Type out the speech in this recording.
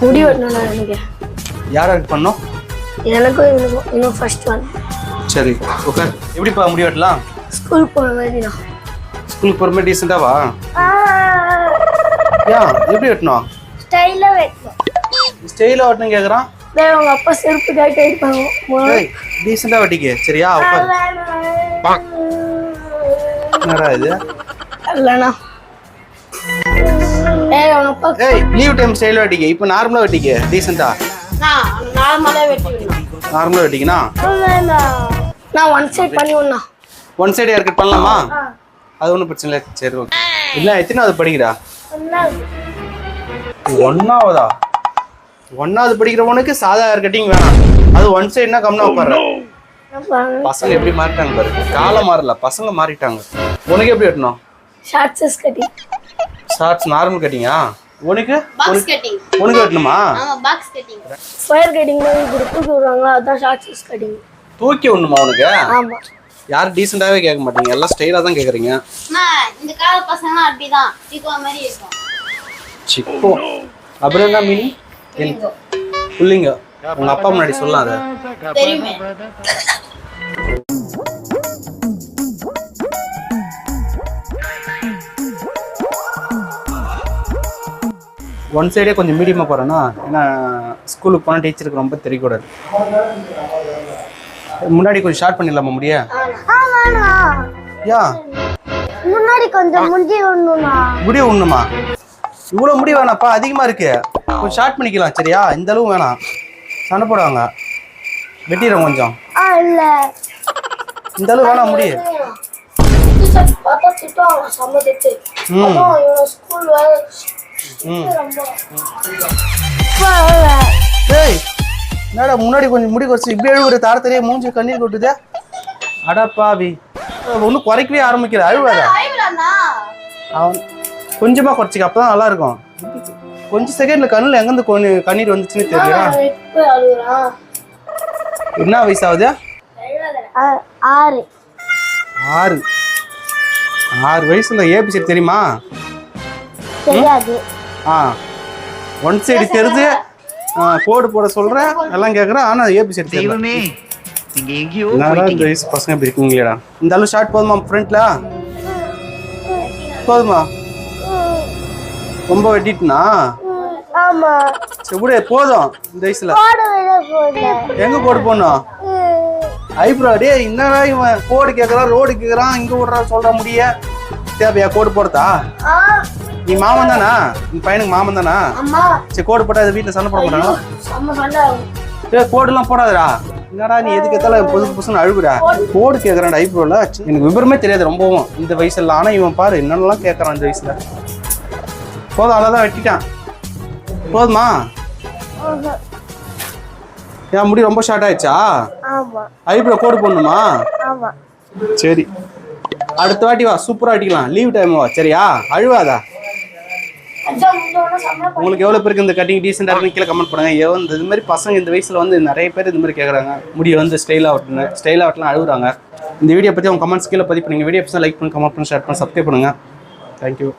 முடி வெட்டணும்னா எனக்கு யார் யாருக்கு பண்ணோம்? எனக்கும் இவனுக்கும் இன்னும் ஃபர்ஸ்ட் ஒன் சரி ஓகே எப்படிப்பா முடி வெட்டலாம்? ஸ்கூல் போன மாதிரி தான். ஸ்கூலுக்கு போகிற மாதிரி டீசெண்டாக வா. ஏன் எப்படி வெட்டணும் ஸ்டைலாக வெட்டணும் ஸ்டைலாக வெட்டணும் கேட்குறான் உங்க அப்பா செருப்பு கேட்டு இருப்பாங்க ஏய் டீசெண்டாக வெட்டிக்க. சரியா உட்கார். என்னடா இது? இல்லைண்ணா. ஏய் லீவ் டைம் ஸ்டைலாக வெட்டிக்க. இப்போ நார்மலாக வெட்டிக்க. டீசெண்டாக நார்மலாக வெட்டிக்கணும். நார்மலாக வெட்டிக்கனா? நான் ஒன் சைட் பண்ணி ஒண்ணா ஒன் சைடு யாருக்கு பண்ணலாமா? அது ஒன்றும் பிரச்சனை இல்லை. சரி ஓகே இல்லை எத்தனாவது படிக்கிறா? ஒன்னாவதா. ஒன்னாவது? படிக்கிறவனுக்கு சாதா ஹேர் கட்டிங் வேணாம். அது ஒன் சைடுனா கம்னா உட்கார பசங்க எப்படி மாறிட்டாங்க பாரு. காலம் மாறல. பசங்க மாறிட்டாங்க. உனக்கு எப்படி வெட்டணும்? ஷார்ட்ஸஸ் கட்டி ஷார்ட்ஸ் நார்மல் கட்டிங்கா உனக்கு? பாக்ஸ் கட்டிங் உனக்கு வெட்டணுமா ஆமா பாக்ஸ் கட்டிங் ஃபயர் கட்டிங் மாதிரி இப்படி தூக்கி விடுறாங்களா அதுதான் ஷார்ட்ஸஸ் கட்டிங் தூக்கி விடணுமா உனக்கு? ஆமா. யாரும் டீசெண்டாகவே கேட்க மாட்டீங்க. எல்லாம் ஸ்டைலாக தான் கேட்குறீங்க அம்மா இந்த கால பசங்க அப்படிதான். சீக்கிரம் மாதிரி இருக்கும். சிக்கோ அப்புறம் என்ன மீனி? புள்ளிங்க. உங்க அப்பா முன்னாடி சொல்லலாம் அதை தெரியுமே. ஒன் சைடே கொஞ்சம் மீடியமாக போகிறேன்னா ஏன்னா ஸ்கூலுக்கு போனால் டீச்சருக்கு ரொம்ப தெரியக்கூடாது முன்னாடி கொஞ்சம் ஷார்ட் பண்ணிடலாமா முடிய? யா? முன்னாடி கொஞ்சம் முடிஞ்சு ஒண்ணுண்ணா முடிய ஒண்ணுமா இவ்வளோ முடி வேணாப்பா அதிகமாக இருக்கு. கொஞ்சம் ஷார்ட் பண்ணிக்கலாம் சரியா? இந்த அளவு வேணாம். சண்டை போடுவாங்க. வெட்டிடுறேன் கொஞ்சம். இந்த அளவு வேணாம் முடி ம். டேய் என்னடா முன்னாடி கொஞ்சம் முடி குறைச்சி இப்படி அழுகுற தார தெரிய மூஞ்சி கண்ணீர் கொட்டுதே? அடப்பாவி ஒன்றும் குறைக்கவே ஆரம்பிக்கிற அழுவாத. அவன் கொஞ்சமாக குறைச்சிக்க அப்போ தான் நல்லா இருக்கும் கொஞ்சம் செகண்ட்ல கண்ணில் எங்கேருந்து கண்ணீர் வந்துச்சுன்னு தெரியல என்ன வயசாகுது? ஆறு. ஆறு. ஆறு வயசுல ஏபிசரி தெரியுமா? தெரியாது. ஆ. ஒன் சைடு தெரிஞ்சு கோடு போட சொல்கிறேன் எல்லாம் கேட்குறேன் ஆனால் ஏபிசரி தெரியல தெய்வமே நீங்க எங்கேயோ வயசு பசங்க இப்படி இருக்கீங்களேடா. இந்த அளவு ஷார்ட் போதுமா ஃப்ரண்ட்ல போதுமா? ரொம்ப வெட்டிட்டுனா? ஆமா. சரி விடு போதும் இந்த வயசுல. எங்க கோடு போடணும்? ஐப்ரோ டேய் என்னடா இவன் கோடு கேட்கறான் ரோடு கேட்கறான் இங்க விடுறா சொல்ற முடிய. தேவையா கோடு போடுறதா? நீ மாமன் தானா? நீ பையனுக்கு மாமன் தானா? சரி கோடு போட்டா வீட்டுல சண்டை போட மாட்டாங்க ஆகும் ஏய் கோடுலாம் போடாதடா. என்னடா நீ எதுக்கு எத்தாலும் புதுசு புதுசுன்னு அழுகுறா. கோடு. கேட்கறான் ஐப்ரோல எனக்கு விவரமே தெரியாது ரொம்பவும். இந்த வயசுல ஆனா இவன் பாரு என்னென்னலாம் கேட்கறான் இந்த வயசுல. போதும் அவ்வளோதான் வெட்டிட்டான். போதுமா? ஏன் முடி ரொம்ப ஷார்ட் ஆயிடுச்சா? ஐப்ரோ கோடு போடணுமா? சரி. அடுத்த வாட்டி வா சூப்பரா அடிக்கலாம் லீவ் டைம் வா. சரியா? அழுவாதா? உங்களுக்கு எவ்வளோ பேருக்கு இந்த கட்டிங் டீசெண்டாக இருக்குன்னு கீழே கமெண்ட் பண்ணுங்க. ஏதோ இந்த இது மாதிரி பசங்க இந்த வயசில் வந்து நிறைய பேர் இந்த மாதிரி கேட்குறாங்க முடிய வந்து ஸ்டைலாக ஆகட்டும் ஸ்டைலாக ஓட்டலாம் அழுகுறாங்க இந்த வீடியோ பற்றி அவங்க கமெண்ட்ஸ் கீழே பதிவு பண்ணுங்கள் வீடியோ பற்றி லைக் பண்ணி கமெண்ட் பண்ணி ஷேர் பண்ணி சப்ஸ்கிரைப் பண்ணுங்கள் தேங்க்யூ